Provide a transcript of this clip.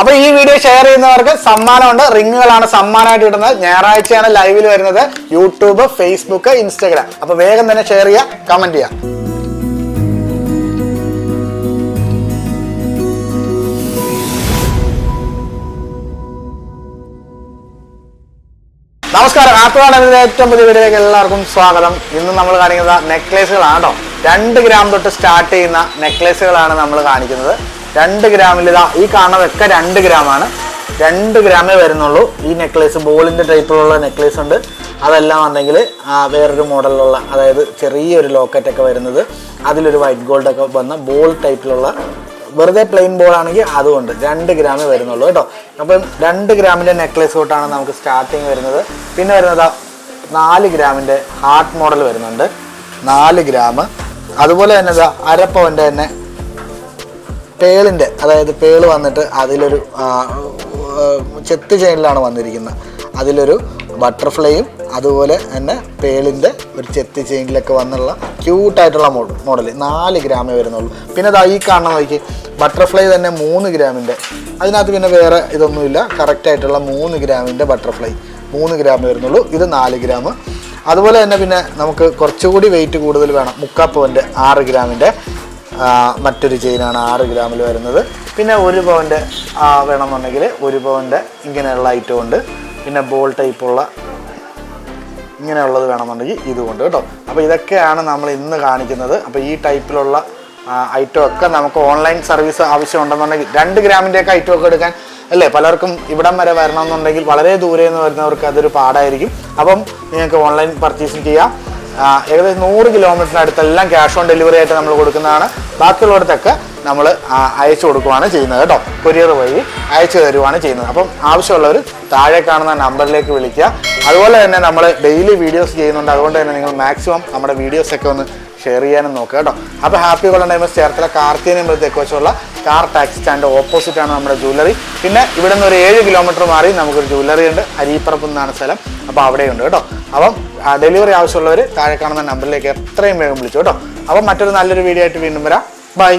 അപ്പൊ ഈ video share ചെയ്യുന്നവർക്ക് സമ്മാനമുണ്ട്. റിങ്ങുകളാണ് സമ്മാനമായിട്ട് ഇടുന്നത് ഞായറാഴ്ചയാണ് ലൈവിൽ വരുന്നത്. യൂട്യൂബ് ഫേസ്ബുക്ക് ഇൻസ്റ്റാഗ്രാം അപ്പൊ വേഗം തന്നെ ഷെയർ ചെയ്യുക കമന്റ് ചെയ്യുക നമസ്കാരം. ആത്തുവാണ് ഏറ്റവും പുതിയ വീഡിയോയിലേക്ക് എല്ലാവർക്കും സ്വാഗതം. ഇന്ന് നമ്മൾ കാണിക്കുന്നത് നെക്ലേസുകളാണ് കേട്ടോ. രണ്ട് ഗ്രാം തൊട്ട് സ്റ്റാർട്ട് ചെയ്യുന്ന നെക്ലേസുകളാണ് നമ്മൾ കാണിക്കുന്നത്. രണ്ട് ഗ്രാമിൽ ഇതാ ഈ കാണുന്നതൊക്കെ രണ്ട് ഗ്രാമാണ്. രണ്ട് ഗ്രാമേ വരുന്നുള്ളൂ. ഈ നെക്ലേസ് ബോളിന്റെ ടൈപ്പിലുള്ള നെക്ലേസ് ഉണ്ട്. അതെല്ലാം ഉണ്ടെങ്കിൽ വേറൊരു മോഡലിലുള്ള അതായത് ചെറിയൊരു ലോക്കറ്റൊക്കെ വരുന്നത്. അതിലൊരു വൈറ്റ് ഗോൾഡൊക്കെ വന്ന ബോൾ ടൈപ്പിലുള്ള വെറുതെ പ്ലെയിൻ ബോൾ ആണെങ്കിൽ അതുകൊണ്ട് രണ്ട് ഗ്രാമേ വരുന്നുള്ളൂ കേട്ടോ. അപ്പം രണ്ട് ഗ്രാമിന്റെ നെക്ലേസ് തൊട്ടാണ് നമുക്ക് സ്റ്റാർട്ടിങ് വരുന്നത്. പിന്നെ വരുന്നത് നാല് ഗ്രാമിന്റെ ഹാർട്ട് മോഡൽ വരുന്നുണ്ട്. നാല് ഗ്രാം അതുപോലെ തന്നെ അരപ്പവന്റെ തന്നെ പേളിന്റെ അതായത് പേൾ വന്നിട്ട് അതിലൊരു ചെത്ത് ചെയിനിലാണ് വന്നിരിക്കുന്നത്. അതിലൊരു ബട്ടർഫ്ലൈയും അതുപോലെ തന്നെ പേളിന്റെ ഒരു ചെത്ത് ചെയിനിലൊക്കെ വന്നുള്ള ക്യൂട്ടായിട്ടുള്ള മോഡൽ മോഡൽ. നാല് ഗ്രാമേ വരുന്നുള്ളൂ. പിന്നെ ദാ ഈ കാണുന്ന നോക്കി ബട്ടർഫ്ലൈ തന്നെ മൂന്ന് ഗ്രാമിന്റെ. അതിനകത്ത് പിന്നെ വേറെ ഇതൊന്നുമില്ല. കറക്റ്റായിട്ടുള്ള മൂന്ന് ഗ്രാമിന്റെ ബട്ടർഫ്ലൈ മൂന്ന് ഗ്രാമേ വരുന്നുള്ളൂ. ഇത് നാല് ഗ്രാം. അതുപോലെ തന്നെ പിന്നെ നമുക്ക് കുറച്ചുകൂടി വെയിറ്റ് കൂടുതൽ വേണം. മുക്കാപ്പവന്റെ ആറ് ഗ്രാമിന്റെ മറ്റൊരു ചെയിനാണ് ആറ് ഗ്രാമിൽ വരുന്നത്. പിന്നെ ഒരു പവന്റെ വേണമെന്നുണ്ടെങ്കിൽ ഒരു പവന്റെ ഇങ്ങനെയുള്ള ഐറ്റം ഉണ്ട്. പിന്നെ ബോൾ ടൈപ്പുള്ള ഇങ്ങനെയുള്ളത് വേണമെന്നുണ്ടെങ്കിൽ ഇതുകൊണ്ട് കേട്ടോ. അപ്പോൾ ഇതൊക്കെയാണ് നമ്മൾ ഇന്ന് കാണിക്കുന്നത്. അപ്പോൾ ഈ ടൈപ്പിലുള്ള ഐറ്റം ഒക്കെ നമുക്ക് ഓൺലൈൻ സർവീസ് ആവശ്യമുണ്ടെന്നുണ്ടെങ്കിൽ രണ്ട് ഗ്രാമിന്റെയൊക്കെ ഐറ്റം ഒക്കെ എടുക്കാൻ അല്ലേ? പലർക്കും ഇവിടം വരെ വരണമെന്നുണ്ടെങ്കിൽ വളരെ ദൂരെ നിന്ന് വരുന്നവർക്ക് അതൊരു പാടായിരിക്കും. അപ്പം നിങ്ങൾക്ക് ഓൺലൈൻ പർച്ചേസിങ് ചെയ്യാം. ഏകദേശം നൂറ് കിലോമീറ്ററിനടുത്തെല്ലാം ക്യാഷ് ഓൺ ഡെലിവറി ആയിട്ട് നമ്മൾ കൊടുക്കുന്നതാണ്. ബാക്കിയുള്ളിടത്തൊക്കെ നമ്മൾ അയച്ചു കൊടുക്കുകയാണ് ചെയ്യുന്നത് കേട്ടോ. കൊറിയർ വഴി അയച്ചു തരുവാണ് ചെയ്യുന്നത്. അപ്പം ആവശ്യമുള്ളവർ താഴെ കാണുന്ന നമ്പറിലേക്ക് വിളിക്കുക. അതുപോലെ തന്നെ നമ്മൾ ഡെയിലി വീഡിയോസ് ചെയ്യുന്നുണ്ട്. അതുകൊണ്ട് തന്നെ നിങ്ങൾ മാക്സിമം നമ്മുടെ വീഡിയോസൊക്കെ ഒന്ന് ഷെയർ ചെയ്യാനും നോക്കുക കേട്ടോ. അപ്പോൾ ഹാപ്പി ഗോൾഡൻ ഡൈമസ് ചേർത്തല കാർത്തിയനും വെച്ചുള്ള കാർ ടാക്സി സ്റ്റാൻഡ് ഓപ്പോസിറ്റ് ആണ് നമ്മുടെ ജ്വല്ലറി. പിന്നെ ഇവിടെ നിന്ന് ഒരു ഏഴ് കിലോമീറ്റർ മാറി നമുക്കൊരു ജ്വല്ലറി ഉണ്ട്. അരീപ്പറപ്പ് എന്നാണ് സ്ഥലം. അപ്പോൾ അവിടെയുണ്ട് കേട്ടോ. അപ്പം ഡെലിവറി ആവശ്യമുള്ളവർ താഴെ കാണുന്ന നമ്പറിലേക്ക് എത്രയും വേഗം വിളിച്ചു കേട്ടോ. അപ്പം മറ്റൊരു നല്ലൊരു വീഡിയോ ആയിട്ട് വീണ്ടും വരാം. ബൈ